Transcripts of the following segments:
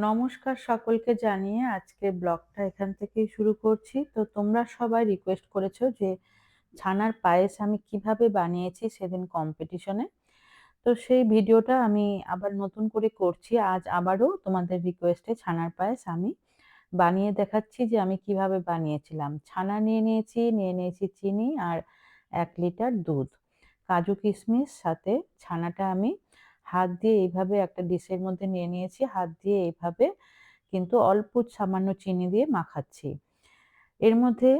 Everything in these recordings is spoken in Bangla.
নমস্কার সকলকে জানিয়ে আজকে ব্লগটা এখান থেকেই শুরু করছি। তো তোমরা সবাই রিকোয়েস্ট করেছ যে ছানার পায়েস আমি কীভাবে বানিয়েছি সেদিন কম্পিটিশনে তো সেই ভিডিওটা আমি আবার নতুন করে করছি। আজ আবারও তোমাদের রিকোয়েস্টে ছানার পায়েস আমি বানিয়ে দেখাচ্ছি যে আমি কীভাবে বানিয়েছিলাম। ছানা নিয়ে নিয়েছি নিয়ে নিয়েছি চিনি আর এক লিটার দুধ। কাজু কিশমিশ সাথে ছানাটা আমি হাত দিয়ে এইভাবে একটা ডিশের মধ্যে নিয়ে নিয়েছি। হাত দিয়ে এইভাবে কিন্তু অল্প সামান্য চিনি দিয়ে মাখাচ্ছি। এর মধ্যে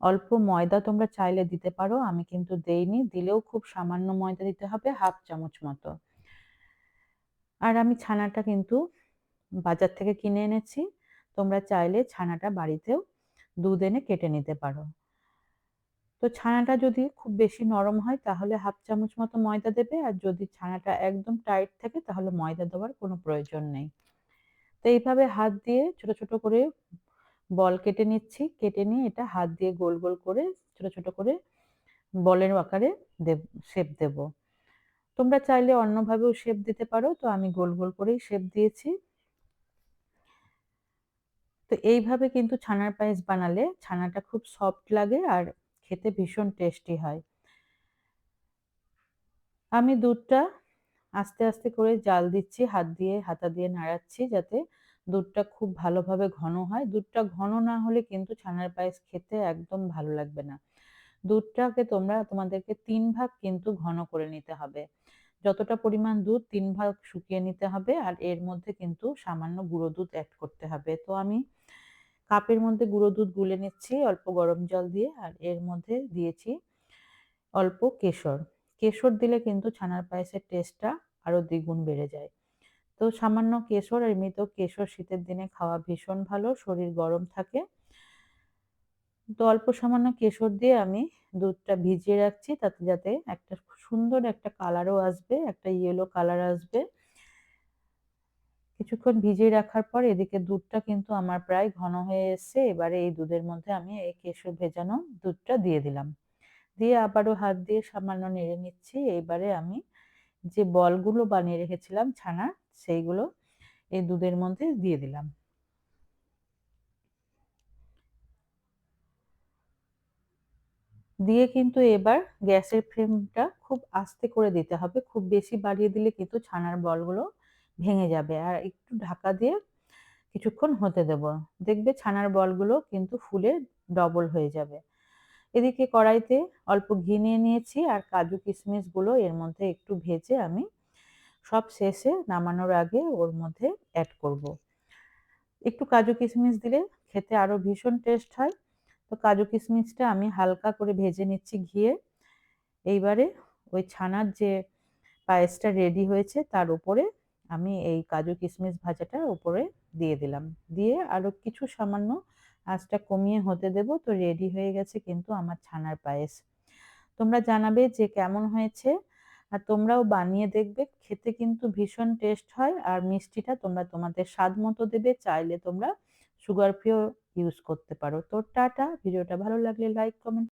অল্প ময়দা তোমরা চাইলে দিতে পারো, আমি কিন্তু দেইনি। দিলেও খুব সামান্য ময়দা দিতে হবে, হাফ চামচ মতো। আর আমি ছানাটা কিন্তু বাজার থেকে কিনে এনেছি। তোমরা চাইলে ছানাটা বাড়িতেও দুধ এনে কেটে নিতে পারো। তো ছানাটা যদি খুব বেশি নরম হয়, তাহলে হাফ চামচ মতো ময়দা দেবে। আর যদি ছানাটা একদম টাইট থাকে, তাহলে ময়দা দেওয়ার কোনো প্রয়োজন নেই। তো এইভাবে হাত দিয়ে ছোট ছোট করে বল কেটে নিচ্ছি। কেটে নিয়ে এটা হাত দিয়ে গোল গোল করে ছোট ছোট করে বলের আকারে শেপ দেব। তোমরা চাইলে অন্যভাবেও শেপ দিতে পারো। তো আমি গোল গোল করেই শেপ দিয়েছি। তো এইভাবে কিন্তু ছানার পায়েস বানালে ছানাটা খুব সফট লাগে। আর খেতে ভীষণ টেস্টি হয়। আমি দুধটা আস্তে আস্তে করে জাল দিচ্ছি, হাত দিয়ে, হাতা দিয়ে নাড়াচ্ছি যাতে দুধটা খুব ভালোভাবে ঘন হয়। দুধটা ঘন না হলে কিন্তু ছানার পায়েস খেতে একদম ভালো লাগবে না। দুধটাকে তোমরা, তোমাদেরকে তিন ভাগ কিন্তু ঘন করে নিতে হবে। যতটা পরিমাণ দুধ তিন ভাগ শুকিয়ে নিতে হবে আর এর মধ্যে কিন্তু সামান্য গুঁড়ো দুধ অ্যাড করতে হবে। তো আমি কাপের মধ্যে গুঁড়ো দুধ গুলে নিচ্ছি, অল্প গরম জল দিয়ে, আর এর মধ্যে দিয়েছি অল্প কেশর। কেশর দিলে কিন্তু ছানার পায়েসের টেস্টটা আরও দ্বিগুণ বেড়ে যায়। তো সামান্য কেশর আর এমনিতেও কেশর শীতের দিনে খাওয়া ভীষণ ভালো, শরীর গরম থাকে। তো অল্প সামান্য কেশর দিয়ে আমি দুধটা ভিজিয়ে রাখছি, তাতে যাতে একটা সুন্দর একটা কালারও আসবে, একটা ইয়েলো কালার আসবে। কিছুক্ষণ ভিজিয়ে রাখার পর এদিকে দুধটা কিন্তু আমার প্রায় ঘন হয়ে এসছে। এবারে এই দুধের মধ্যে আমি এই কেশর ভেজানো দুধটা দিয়ে দিলাম। দিয়ে আবারও হাত দিয়ে সামান্য নেড়ে নিচ্ছি। এইবারে আমি যে বলগুলো বানিয়ে রেখেছিলাম ছানার, সেইগুলো এই দুধের মধ্যে দিয়ে দিলাম। দিয়ে কিন্তু এবার গ্যাসের ফ্লেমটা খুব আস্তে করে দিতে হবে। খুব বেশি বাড়িয়ে দিলে কিন্তু ছানার বলগুলো ভেঙে যাবে। আর একটু ঢাকা দিয়ে কিছুক্ষণ হতে দেব। দেখবে ছানার বলগুলো কিন্তু ফুলে ডবল হয়ে যাবে। এদিকে কড়াইতে অল্প ঘি নিয়ে নিয়েছি আর কাজু কিশমিশগুলো এর মধ্যে একটু ভেজে আমি সব শেষে নামানোর আগে ওর মধ্যে অ্যাড করব। একটু কাজু কিশমিশ দিলে খেতে আরও ভীষণ টেস্ট হয়। তো কাজু কিশমিশটা আমি হালকা করে ভেজে নিচ্ছি ঘিয়ে। এইবারে ওই ছানার যে পায়েসটা রেডি হয়েছে তার উপরে আমি এই কাজু কিশমিশ ভাজাটা উপরে দিয়ে দিলাম। দিয়ে আরও কিছু সামান্য আঁচটা কমিয়ে হতে দেব, তো রেডি হয়ে গেছে কিন্তু আমার ছানার পায়েস। তোমরা জানাবে যে কেমন হয়েছে, আর তোমরাও বানিয়ে দেখবে, খেতে কিন্তু ভীষণ টেস্ট হয়, আর মিষ্টিটা তোমরা তোমাদের স্বাদ মতো দেবে, চাইলে তোমরা সুগার ফ্রিও ইউজ করতে পারো। তো টাটা, ভিডিওটা ভালো লাগলে লাইক কমেন্ট